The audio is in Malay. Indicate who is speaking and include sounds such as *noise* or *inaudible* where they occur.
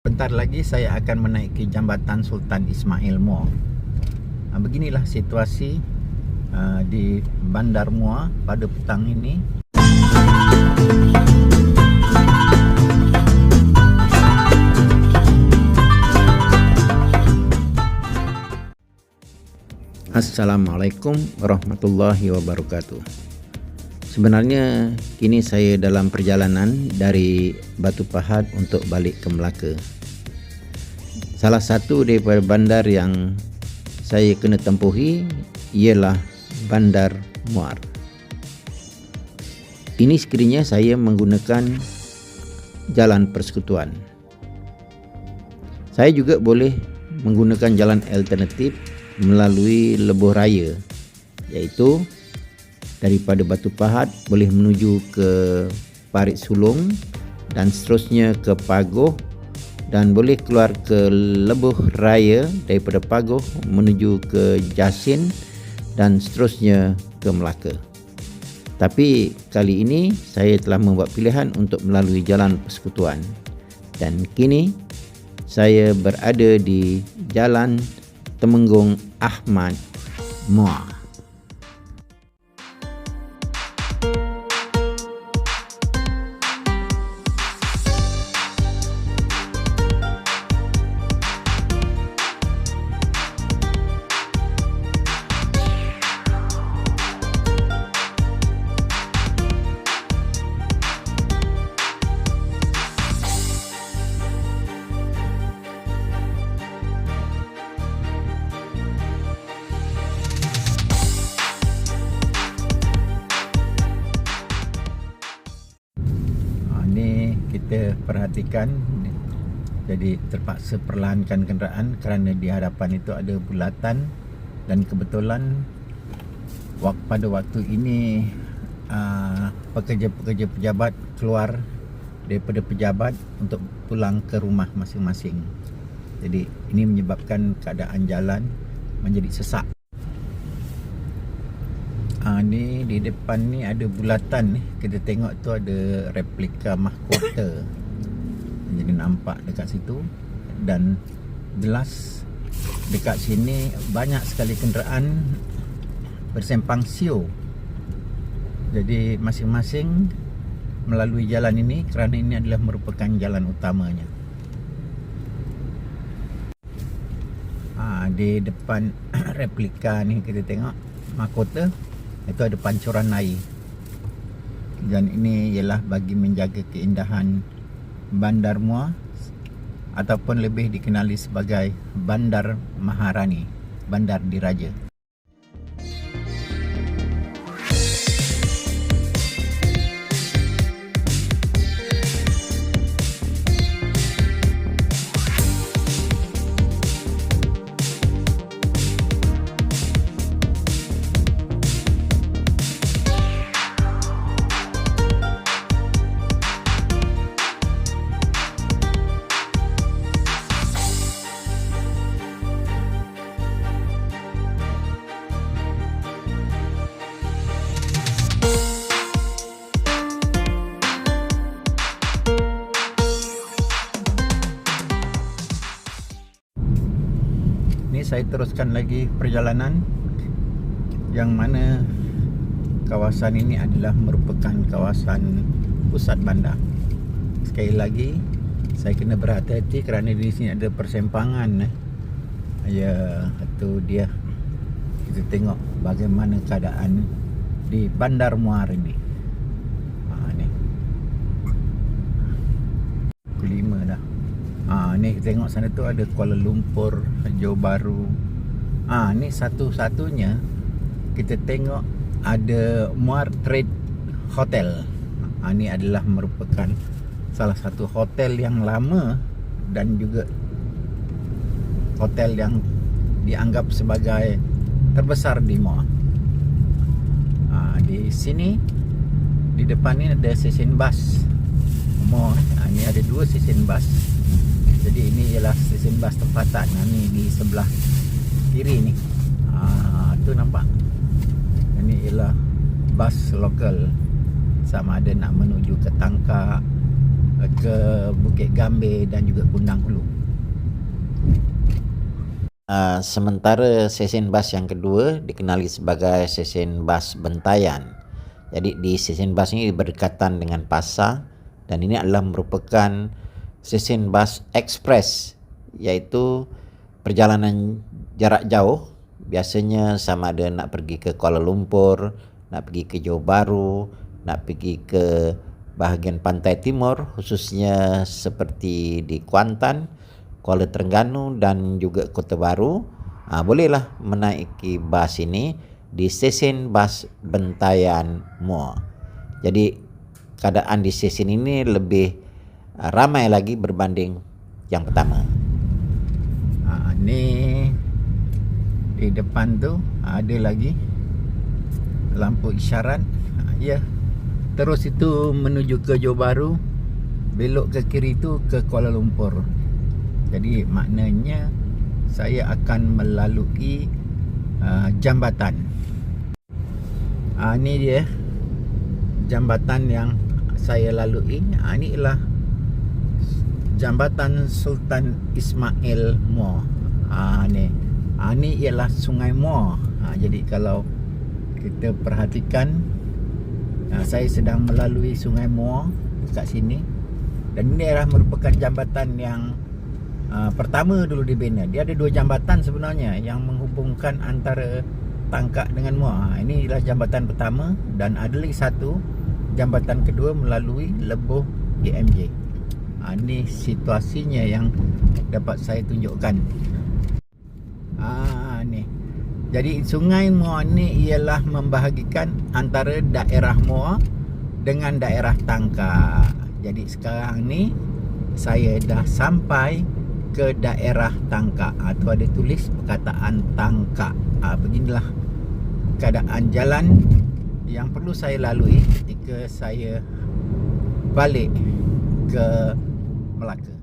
Speaker 1: Bentar lagi saya akan menaiki jambatan Sultan Ismail Muar. Ha, beginilah situasi uh, di Bandar Muar pada petang ini. Assalamualaikum warahmatullahi wabarakatuh. Sebenarnya kini saya dalam perjalanan dari Batu Pahat untuk balik ke Melaka. Salah satu daripada bandar yang saya kena tempuhi ialah Bandar Muar. Ini sekiranya saya menggunakan jalan persekutuan. Saya juga boleh menggunakan jalan alternatif melalui lebuh raya iaitu daripada Batu Pahat boleh menuju ke Parit Sulung dan seterusnya ke Pagoh dan boleh keluar ke lebuh raya daripada Pagoh menuju ke Jasin dan seterusnya ke Melaka. Tapi kali ini saya telah membuat pilihan untuk melalui jalan persekutuan dan kini saya berada di Jalan Temenggung Ahmad Muar. Perhatikan jadi terpaksa perlahankan kenderaan kerana di hadapan itu ada bulatan dan kebetulan pada waktu ini uh, pekerja-pekerja pejabat keluar daripada pejabat untuk pulang ke rumah masing-masing. Jadi ini menyebabkan keadaan jalan menjadi sesak. Ah ni di depan ni ada bulatan ni. Kita tengok tu ada replika mahkota. Jadi nampak dekat situ dan jelas dekat sini banyak sekali kenderaan bersempang siu. Jadi masing-masing melalui jalan ini kerana ini adalah merupakan jalan utamanya. Ha, di depan *coughs* replika ni kita tengok mahkota itu ada pancuran air dan ini ialah bagi menjaga keindahan Bandar Muar ataupun lebih dikenali sebagai Bandar Maharani Bandar Diraja saya teruskan lagi perjalanan yang mana kawasan ini adalah merupakan kawasan pusat bandar. Sekali lagi saya kena berhati-hati kerana di sini ada persempangan eh. Ya, itu dia. Kita tengok bagaimana keadaan di Bandar Muar ini. Ha ni. Pukul 5 dah. Ah ha, ni tengok sana tu ada Kuala Lumpur, Johor Bahru. Ah ha, ni satu-satunya kita tengok ada Muar Trade Hotel. Ah ha, ni adalah merupakan salah satu hotel yang lama dan juga hotel yang dianggap sebagai terbesar di Muar. Ah ha, di sini di depan ni ada stesen bas. Muar ha, ni ada dua stesen bas. Jadi ini ialah stesen bas tempatan yang ni di sebelah kiri ni. Ah tu nampak. Ini ialah bas lokal sama ada nak menuju ke Tangkak ke Bukit Gambir dan juga Kundang Hulu.
Speaker 2: Uh, sementara stesen bas yang kedua dikenali sebagai stesen bas Bentayan. Jadi di stesen bas ini berdekatan dengan pasar dan ini adalah merupakan stesen bas ekspres iaitu perjalanan jarak jauh biasanya sama ada nak pergi ke Kuala Lumpur, nak pergi ke Johor Bahru, nak pergi ke bahagian pantai timur khususnya seperti di Kuantan Kuala Terengganu dan juga Kota Baru ha, bolehlah menaiki bas ini di stesen bas Bentayan Muar. Jadi keadaan di stesen ini lebih ramai lagi berbanding yang pertama.
Speaker 1: Ha, ni di depan tu ada lagi lampu isyarat. Ha, ya. Terus itu menuju ke Johor Bahru. Belok ke kiri tu ke Kuala Lumpur. Jadi maknanya saya akan melalui uh, jambatan. Ah uh, ni dia jambatan yang saya lalui. Ah uh, ni ialah jambatan Sultan Ismail Mo. Ah uh, ni. Uh, ni ialah Sungai Mo. Uh, jadi kalau kita perhatikan uh, saya sedang melalui Sungai Mo dekat sini dan ini adalah merupakan jambatan yang uh, pertama dulu dibina. Dia ada dua jambatan sebenarnya yang menghubungkan antara Tangkak dengan Muar. Ha, ini adalah jambatan pertama dan ada lagi satu jambatan kedua melalui Lebuh AMJ. Ha, ini situasinya yang dapat saya tunjukkan. Ha, ni. Jadi Sungai Muar ni ialah membahagikan antara daerah Muar dengan daerah Tangkak. Jadi sekarang ni saya dah sampai ke daerah Tangkak atau ada tulis perkataan Tangkak. Ah beginilah keadaan jalan yang perlu saya lalui ketika saya balik ke Melaka.